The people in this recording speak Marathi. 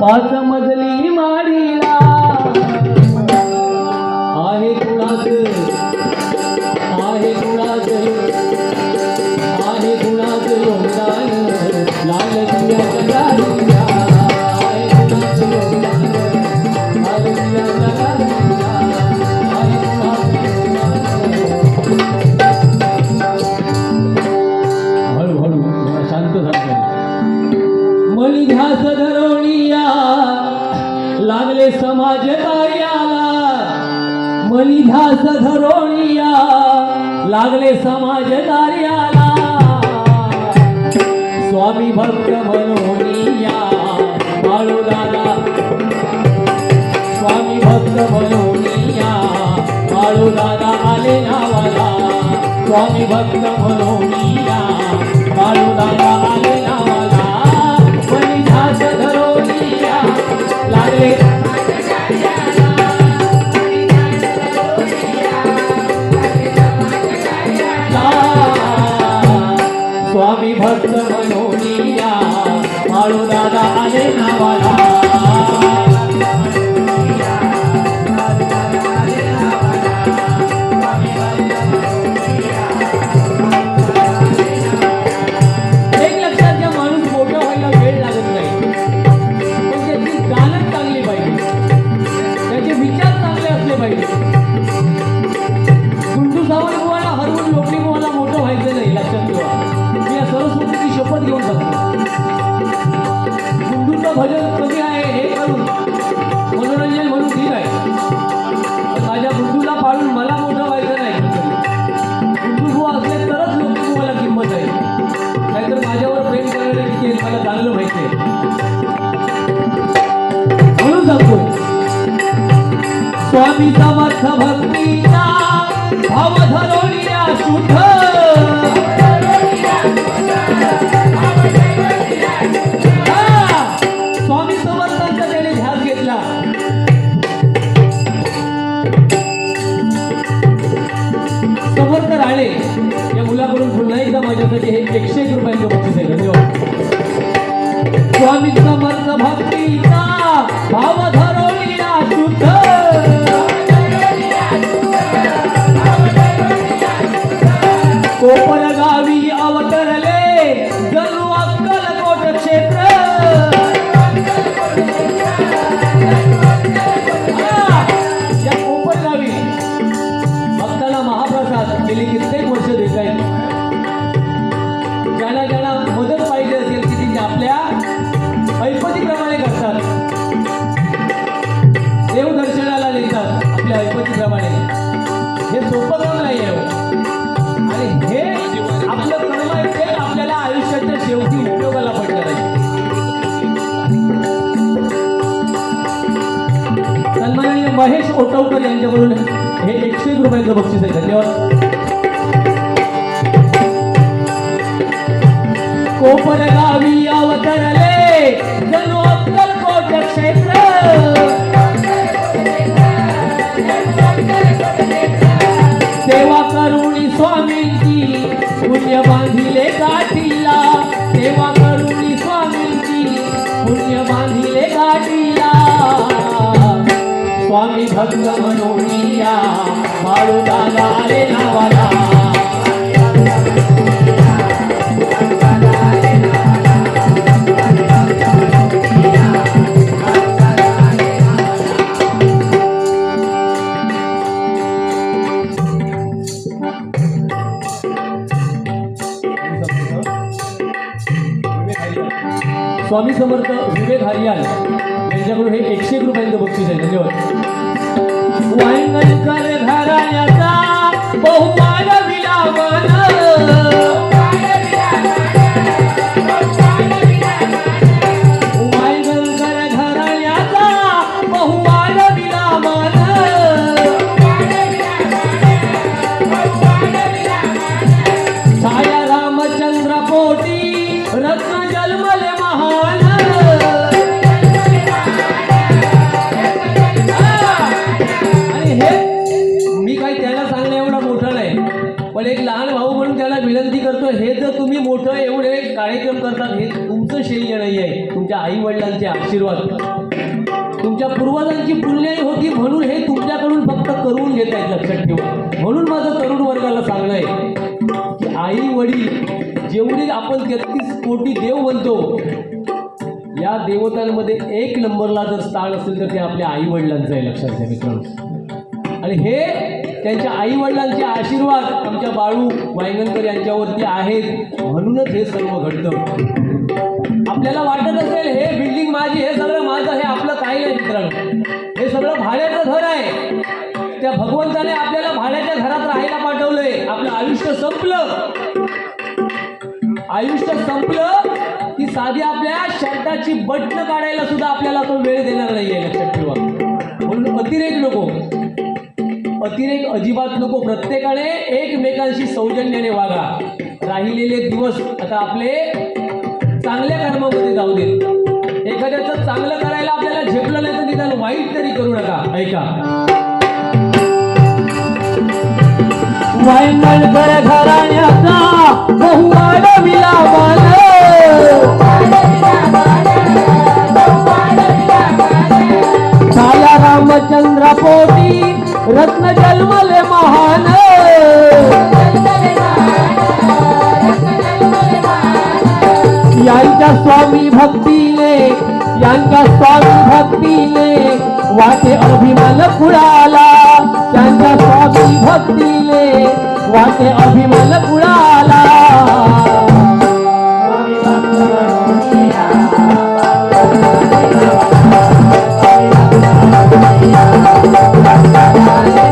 ಪಾಕ ಮೊದಲಿ ಮಾಡಿ लागले समाज कार्याला. स्वामी भक्त मनोनिया बाळू दादा. स्वामी भक्त मनोनिया बाळू दादा आले नावाला. स्वामी भक्त मनोनिया बाळू दादा आले नावाला. मणी ध्यास धरवणिया लागले भजन कमी आहे हे करून मनोरंजन म्हणून ठीक आहे. माझ्या गुंडूला पाळून मला मोठं व्हायचं नाही. गुंडू असले तरच लोक तुम्हाला किंमत आहे. नाहीतर माझ्यावर प्रेम करणारे किती मला चांगलं माहिती आहे. म्हणून सांगतो स्वामी समर्थ भक्तीचा भाव धरून एकदा माझ्यासाठी हे एकशे एक रुपयांचं बक्षीस आहे. धन्यवाद. स्वामी समर्थ भक्तीचा भाव धरोनिया शुद्ध. कोपर गावी अवतरले जणू अक्कलकोट क्षेत्र. महेश ओटवकर यांच्याकडून हे एकशे एक रुपयाचं बक्षीस आहे. धन्यवाद. कोपर गावी अवतरले जणू अक्कलकोट क्षेत्र सेवा करुणी स्वामींची पुण्य बांधिले गाठीला भक्त मनोनिया बाळू दादा नावाला. स्वामी समर्थ विवेक हरियाल यांच्याकडून हे एकशे एक रुपयांचं बक्षीस आहे. धन्यवाद. करतो हे जर तुम्ही मोठं एवढे कार्यक्रम करतात हे तुमचं शैल्य नाही आहे तुमच्या आई वडिलांचे आशीर्वाद. तुमच्या पूर्वजांची पुण्याई होती म्हणून हे तुमच्याकडून फक्त करून घेत आहेत लक्षात ठेवा. म्हणून माझं तरुण वर्गाला सांगणं आहे की आई वडील जेवढे आपण तेहतीस कोटी देव म्हणतो या देवतांमध्ये एक नंबरला जर स्थान असेल तर ते आपल्या आई वडिलांचं आहे लक्षात घ्या मित्रांनो. आणि हे त्यांच्या आई वडिलांचे आशीर्वाद आमच्या बाळू वायगणकर यांच्यावरती आहेत. म्हणूनच हे सर्व घडतं. आपल्याला वाटत असेल हे बिल्डिंग माझी हे सगळं माझं हे आपलं काही नाही मित्रांनो. हे सगळं भाड्याचं घर आहे. त्या भगवंताने आपल्याला भाड्याच्या घरात राहायला पाठवलंय. आपलं आयुष्य संपलं. आयुष्य संपलं की साधी आपल्या शर्टाची बटणं काढायला सुद्धा आपल्याला तो वेळ देणार नाहीये लक्षात ठेवा. म्हणून अतिरेक नको. अतिरेक अजिबात नको प्रत्येकाने एकमेकांशी सौजन्याने वागा. राहिलेले दिवस आता आपले चांगल्या कर्मामध्ये जाऊ देत. एखाद्याचं चांगलं करायला आपल्याला झेपलं नाही तर निदान वाईट तरी करू नका. ऐका. वायंगणकर घराण्याचा बहु आडविला रत्न जन्मले महान. यांच्या स्वामी भक्तीने यांच्या स्वामी भक्तीने वाटे अभिमान कुळाला त्यांच्या स्वामी भक्तीने वाटे अभिमान कुळाला